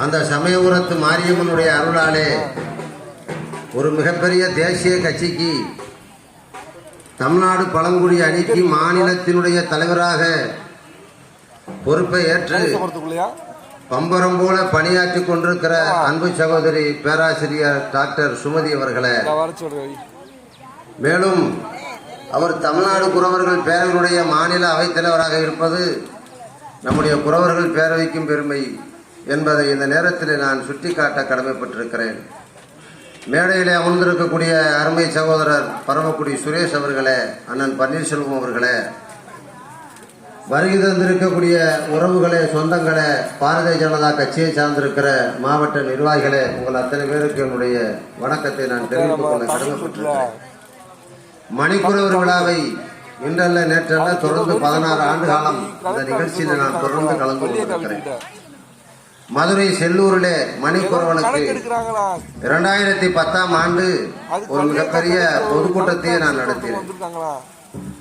அந்த சமயபுரத்து மாரியம்மனுடைய அருளாலே ஒரு மிகப்பெரிய தேசிய கட்சிக்கு தமிழ்நாடு பழங்குடி அணிக்கு மாநிலத்தினுடைய தலைவராக பொறுப்பை ஏற்று பம்பரம் போல பணியாற்றி கொண்டிருக்கிற அன்பு சகோதரி பேராசிரியர் டாக்டர் சுமதி அவர்களே. மேலும் அவர் தமிழ்நாடு குறவர்கள் பேரவையுடைய மாநில அவைத்தலைவராக இருப்பது நம்முடைய குறவர்கள் பேரவைக்கும் பெருமை. என்பதை இந்த நேரத்தில் நான் சுட்டிக்காட்ட கடமைப்பட்டிருக்கிறேன். மேடையிலே அமர்ந்திருக்கக்கூடிய அருமை சகோதரர் பரமக்குடி சுரேஷ் அவர்களே அண்ணன் பன்னீர்செல்வம் அவர்களே வருகை தந்திருக்கக்கூடிய உறவுகளே சொந்தங்களே பாரதிய ஜனதா கட்சியை சார்ந்திருக்கிற மாவட்ட நிர்வாகிகளே உங்கள் அத்தனை பேருக்கு என்னுடைய வணக்கத்தை நான் தெரிவித்துக் கொள்ள கடமைப்பட்டிருக்கிறேன். மணிக்குறவர் விழாவை இன்றல்ல நேற்றல்ல தொடர்ந்து பதினாறு ஆண்டு காலம் இந்த நிகழ்ச்சியில் நான் தொடர்ந்து கலந்து கொண்டிருக்கிறேன். மதுரை செல்லூரிலே மணிக்குறவனுக்கு இரண்டாயிரத்தி பத்தாம் ஆண்டு ஒரு மிகப்பெரிய பொதுக்கூட்டத்தையே நான் நடத்தினேன்.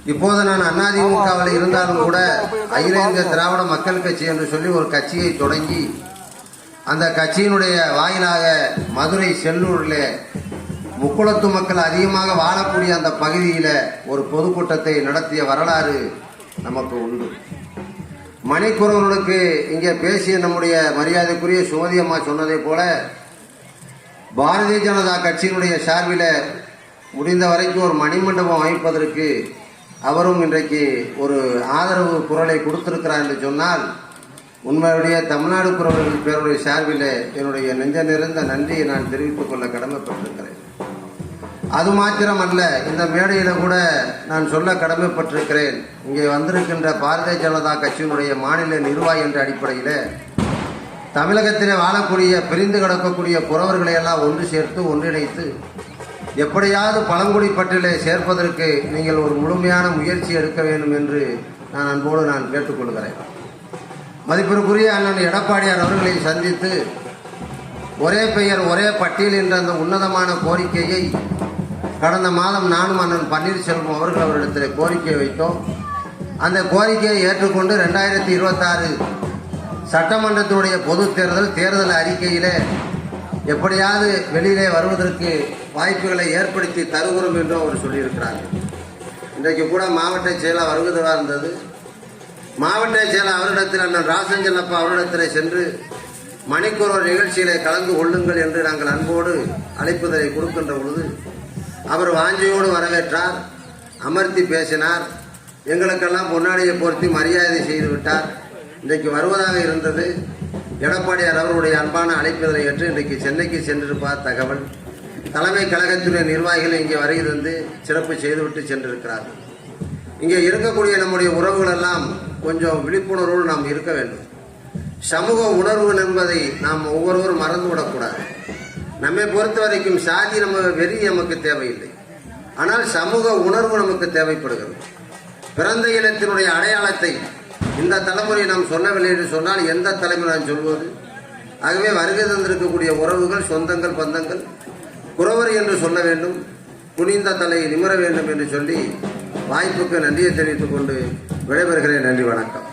இப்போது நான் அதிமுகவில் இருந்தாலும் கூட அகில இந்திய திராவிட மக்கள் கட்சி என்று சொல்லி ஒரு கட்சியை தொடங்கி அந்த கட்சியினுடைய வாயிலாக மதுரை செல்லூரில் முக்குளத்து மக்கள் அதிகமாக வாழக்கூடிய அந்த பகுதியில் ஒரு பொதுக்கூட்டத்தை நடத்திய வரலாறு நமக்கு உண்டு. மணிக்குறவர்களுக்கு இங்கே பேசிய நம்முடைய மரியாதைக்குரிய சுமதி அம்மா சொன்னதை போல பாரதிய ஜனதா கட்சியினுடைய சார்பில் முடிந்த வரைக்கும் ஒரு மணிமண்டபம் அமைப்பதற்கு அவரும் இன்றைக்கு ஒரு ஆதரவு குரலை கொடுத்திருக்கிறார் என்று சொன்னால் உண்மையுடைய தமிழ்நாடு குரவர்கள் பேருடைய சார்பில் என்னுடைய நெஞ்ச நிறைந்த நன்றியை நான் தெரிவித்துக் கொள்ள கடமைப்பட்டிருக்கிறேன். அது மாத்திரம் அல்ல இந்த மேடையில் கூட நான் சொல்ல கடமைப்பட்டிருக்கிறேன். இங்கே வந்திருக்கின்ற பாரதிய ஜனதா கட்சியினுடைய மாநில நிர்வாகி என்ற அடிப்படையில் தமிழகத்திலே வாழக்கூடிய பிரிந்து கிடக்கக்கூடிய புறவர்களை எல்லாம் ஒன்று சேர்த்து ஒன்றிணைத்து எப்படியாவது பழங்குடி பட்டியலை சேர்ப்பதற்கு நீங்கள் ஒரு முழுமையான முயற்சி எடுக்க வேண்டும் என்று நான் அன்போடு நான் கேட்டுக்கொள்கிறேன். மதிப்பிற்குரிய அண்ணன் எடப்பாடியார் அவர்களை சந்தித்து ஒரே பெயர் ஒரே பட்டியல் என்ற அந்த உன்னதமான கோரிக்கையை கடந்த மாதம் நானும் அண்ணன் பன்னீர்செல்வம் அவர்கள் அவரிடத்தில் கோரிக்கை வைத்தோம். அந்த கோரிக்கையை ஏற்றுக்கொண்டு ரெண்டாயிரத்தி இருபத்தாறு சட்டமன்றத்துடைய பொது தேர்தல் தேர்தல் அறிக்கையிலே எப்படியாவது வெளியிலே வருவதற்கு வாய்ப்புகளை ஏற்படுத்தி தருகிறோம் என்று அவர் சொல்லியிருக்கிறார். இன்றைக்கு கூட மாவட்ட செயலாக வருவதாக இருந்தது. மாவட்ட செயலர் அவரிடத்தில் அண்ணன் ராசஞ்சலப்பா அவரிடத்தில் சென்று மணிக்கூர் நிகழ்ச்சியிலே கலந்து கொள்ளுங்கள் என்று நாங்கள் அன்போடு அழைப்பதை கொடுக்கின்ற பொழுது அவர் வாஞ்சியோடு வரவேற்றார் அமர்த்தி பேசினார். எங்களுக்கெல்லாம் பொன்னாடியை பொருத்தி மரியாதை செய்து விட்டார். இன்றைக்கு வருவதாக இருந்தது. எடப்பாடியார் அவருடைய அன்பான அழைப்பதை ஏற்று இன்றைக்கு சென்னைக்கு சென்றிருப்பார் தகவல். தலைமை கழகத்துடைய நிர்வாகிகள் இங்கே வருகிறது சிறப்பு செய்துவிட்டு சென்றிருக்கிறார்கள். இங்கே இருக்கக்கூடிய நம்முடைய உறவுகள் எல்லாம் கொஞ்சம் விழிப்புணர்வோடு நாம் இருக்க வேண்டும். சமூக உணர்வு என்பதை நாம் ஒவ்வொருவரும் மறந்துவிடக்கூடாது. நம்மை பொறுத்த வரைக்கும் சாதி நம்ம வெறி நமக்கு தேவையில்லை. ஆனால் சமூக உணர்வு நமக்கு தேவைப்படுகிறது. பிறந்த இனத்தினுடைய அடையாளத்தை இந்த தலைமுறை நாம் சொல்லவில்லை என்று சொன்னால் எந்த தலைமுறை நான் சொல்வது? ஆகவே வருகை தந்திருக்கக்கூடிய உறவுகள் சொந்தங்கள் பந்தங்கள் குறவர் என்று சொல்ல வேண்டும் குனிந்த தலை நிமிர வேண்டும் என்று சொல்லி வாய்ப்புக்கு நன்றியை தெரிவித்துக் கொண்டு விடைபெறுகிறேன். நன்றி வணக்கம்.